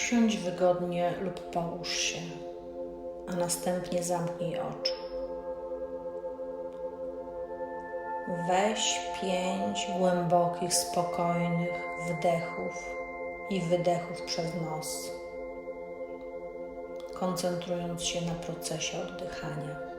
Usiądź wygodnie lub połóż się, a następnie zamknij oczy. Weź pięć głębokich, spokojnych wdechów i wydechów przez nos, koncentrując się na procesie oddychania.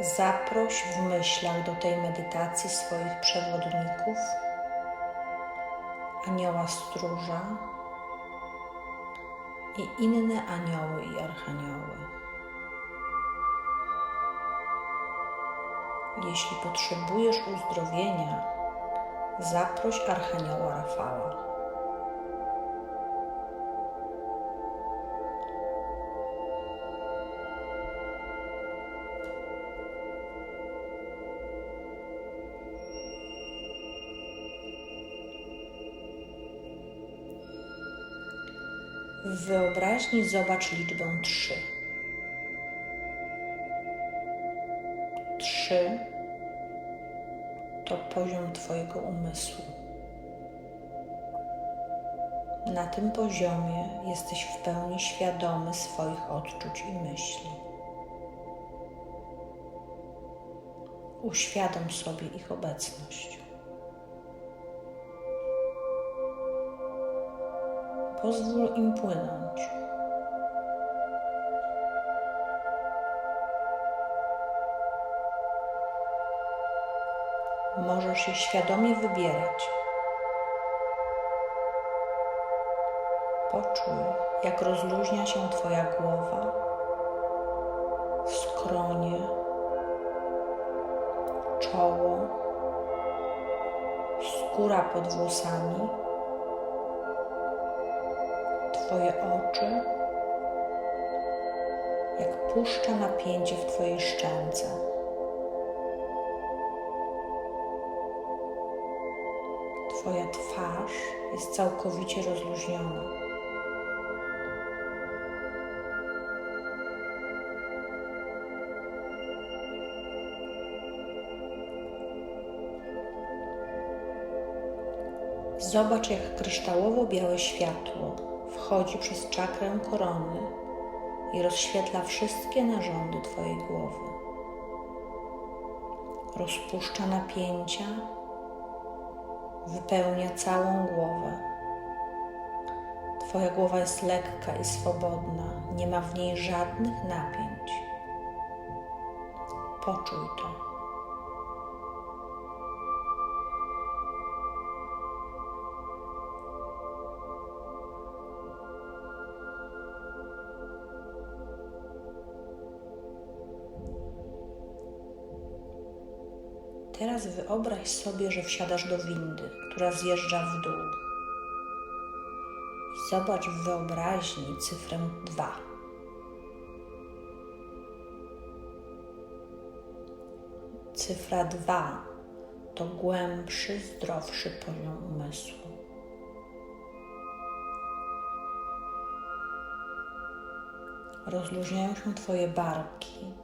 Zaproś w myślach do tej medytacji swoich przewodników, anioła stróża i inne anioły i archanioły. Jeśli potrzebujesz uzdrowienia, zaproś archanioła Rafała. W wyobraźni zobacz liczbę trzy. Trzy to poziom Twojego umysłu. Na tym poziomie jesteś w pełni świadomy swoich odczuć i myśli. Uświadom sobie ich obecność. Pozwól im płynąć. Możesz je świadomie wybierać. Poczuj, jak rozluźnia się Twoja głowa, skronie, czoło, skóra pod włosami Twoje oczy, jak puszcza napięcie w Twojej szczęce. Twoja twarz jest całkowicie rozluźniona. Zobacz, jak kryształowo-białe światło wchodzi przez czakrę korony i rozświetla wszystkie narządy Twojej głowy. Rozpuszcza napięcia, wypełnia całą głowę. Twoja głowa jest lekka i swobodna, nie ma w niej żadnych napięć. Poczuj to. Teraz wyobraź sobie, że wsiadasz do windy, która zjeżdża w dół. I zobacz w wyobraźni cyfrę 2. Cyfra 2 to głębszy, zdrowszy poziom umysłu. Rozluźniają się Twoje barki,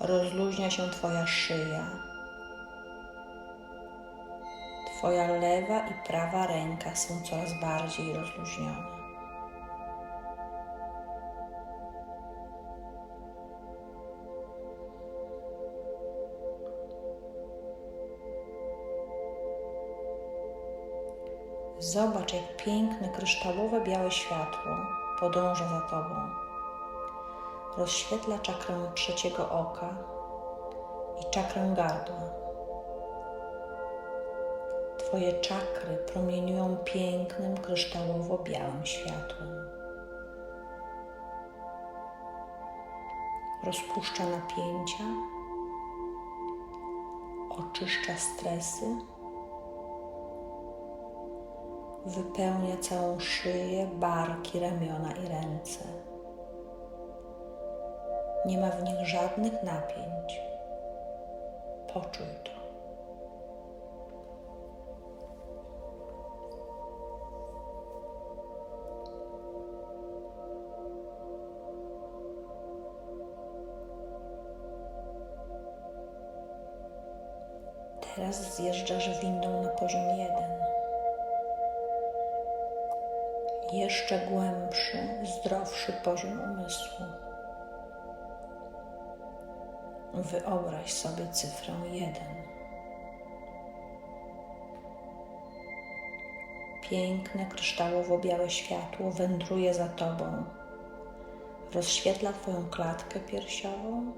rozluźnia się Twoja szyja. Twoja lewa i prawa ręka są coraz bardziej rozluźnione. Zobacz, jak piękne, kryształowe białe światło podąża za Tobą rozświetla czakrę trzeciego oka i czakrę gardła. Twoje czakry promieniują pięknym, kryształowo-białym światłem. Rozpuszcza napięcia, oczyszcza stresy, wypełnia całą szyję, barki, ramiona i ręce. Nie ma w nich żadnych napięć. Poczuj to. Teraz zjeżdżasz windą na poziom jeden. Jeszcze głębszy, zdrowszy poziom umysłu. Wyobraź sobie cyfrę jeden. Piękne, kryształowo-białe światło wędruje za tobą. Rozświetla twoją klatkę piersiową,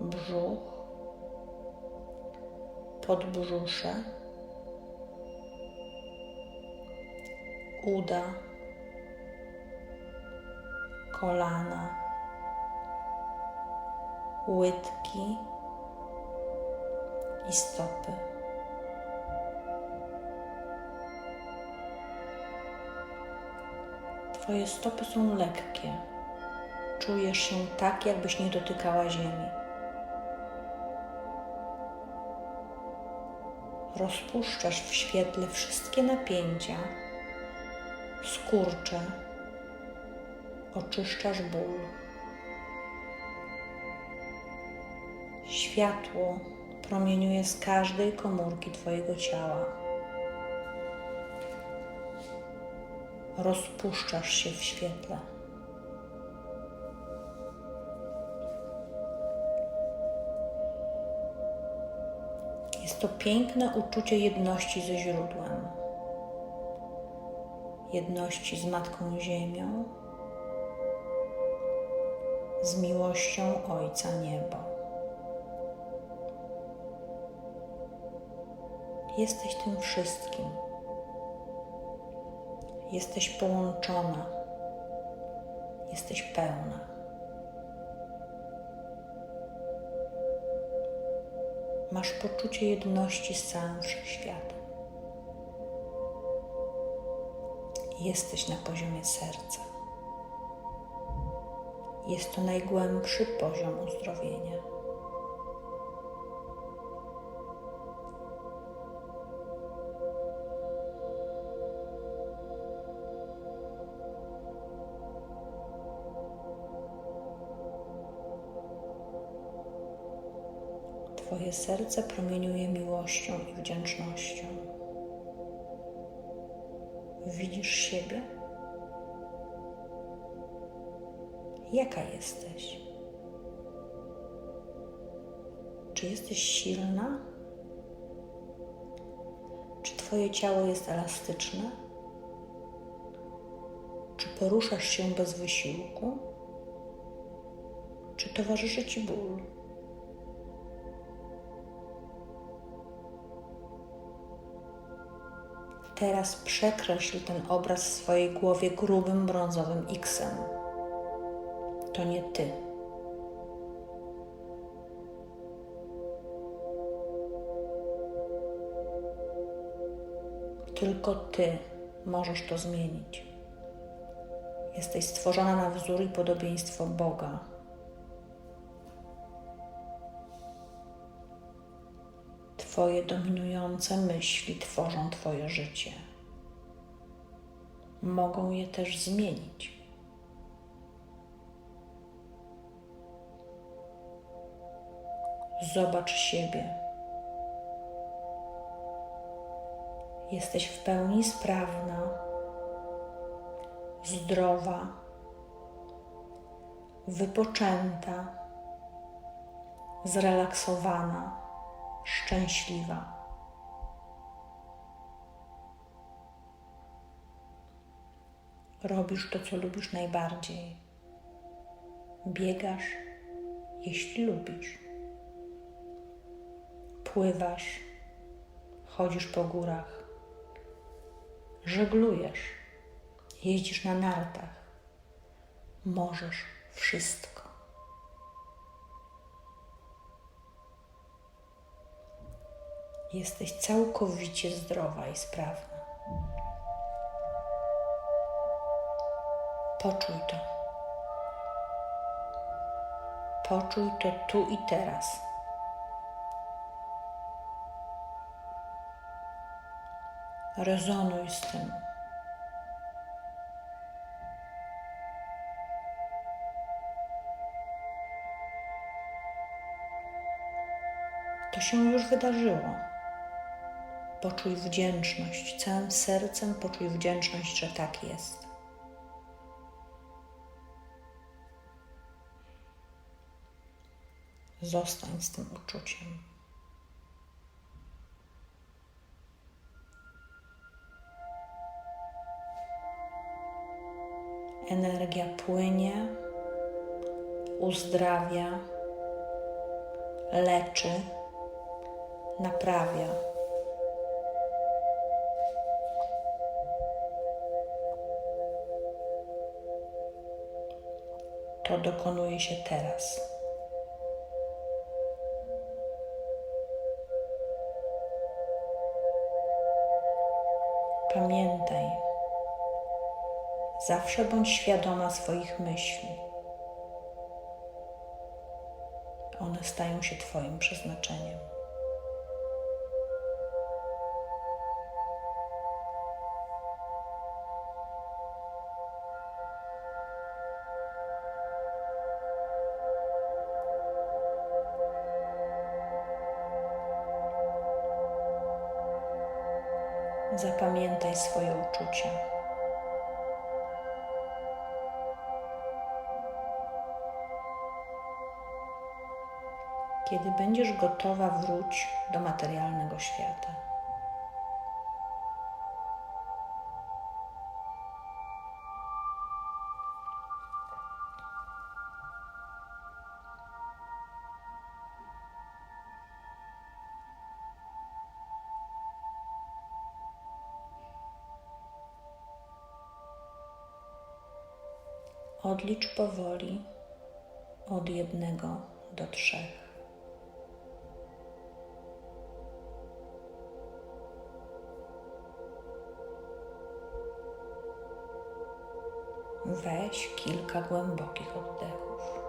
brzuch, podbrzusze, uda, kolana, łydki i stopy. Twoje stopy są lekkie. Czujesz się tak, jakbyś nie dotykała ziemi. Rozpuszczasz w świetle wszystkie napięcia, skurcze, oczyszczasz ból. Światło promieniuje z każdej komórki Twojego ciała. rozpuszczasz się w świetle. Jest to piękne uczucie jedności ze źródłem, jedności z Matką Ziemią, z miłością Ojca Nieba. Jesteś tym wszystkim. Jesteś połączona, jesteś pełna. Masz poczucie jedności z całym wszechświatem. Jesteś na poziomie serca. Jest to najgłębszy poziom uzdrowienia. Twoje serce promieniuje miłością i wdzięcznością. Widzisz siebie? Jaka jesteś? Czy jesteś silna? Czy Twoje ciało jest elastyczne? Czy poruszasz się bez wysiłku? Czy towarzyszy Ci ból? Teraz przekreśl ten obraz w swojej głowie grubym brązowym X-em. To nie ty. Tylko ty możesz to zmienić. Jesteś stworzona na wzór i podobieństwo Boga. Twoje dominujące myśli tworzą Twoje życie. Mogą je też zmienić. Zobacz siebie. Jesteś w pełni sprawna, zdrowa, wypoczęta, zrelaksowana szczęśliwa. Robisz to, co lubisz najbardziej. Biegasz, jeśli lubisz. Pływasz, chodzisz po górach. Żeglujesz, jeździsz na nartach. Możesz wszystko. Jesteś całkowicie zdrowa i sprawna. Poczuj to. Poczuj to tu i teraz. Rezonuj z tym. To się już wydarzyło. Poczuj wdzięczność, całym sercem poczuj wdzięczność, że tak jest. Zostań z tym uczuciem. Energia płynie, uzdrawia, leczy, naprawia. To dokonuje się teraz. Pamiętaj, zawsze bądź świadoma swoich myśli. One stają się Twoim przeznaczeniem. Zapamiętaj swoje uczucia. Kiedy będziesz gotowa, wróć do materialnego świata. Odlicz powoli od jednego do trzech. Weź kilka głębokich oddechów.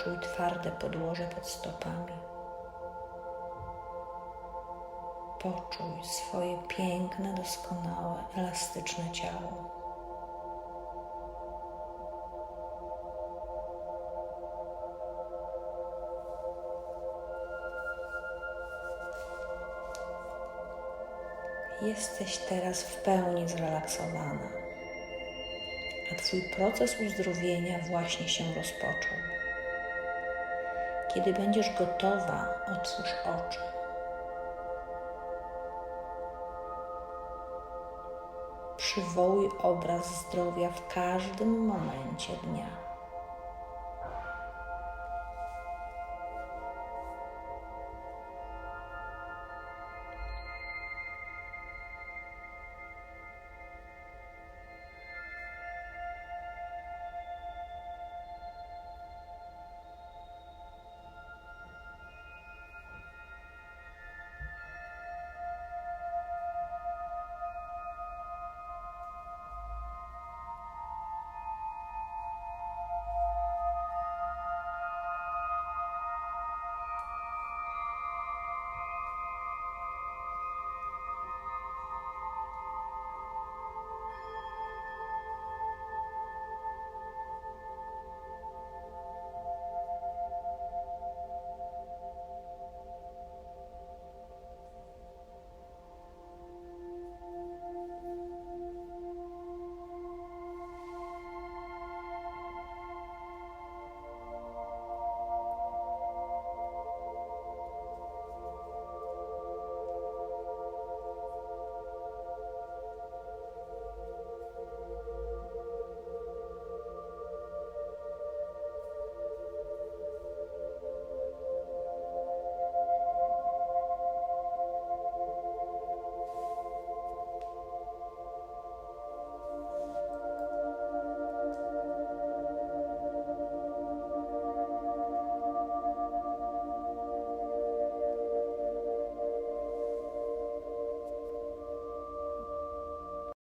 Poczuj twarde podłoże pod stopami. Poczuj swoje piękne, doskonałe, elastyczne ciało. Jesteś teraz w pełni zrelaksowana, a Twój proces uzdrowienia właśnie się rozpoczął. Kiedy będziesz gotowa, otwórz oczy. Przywołuj obraz zdrowia w każdym momencie dnia.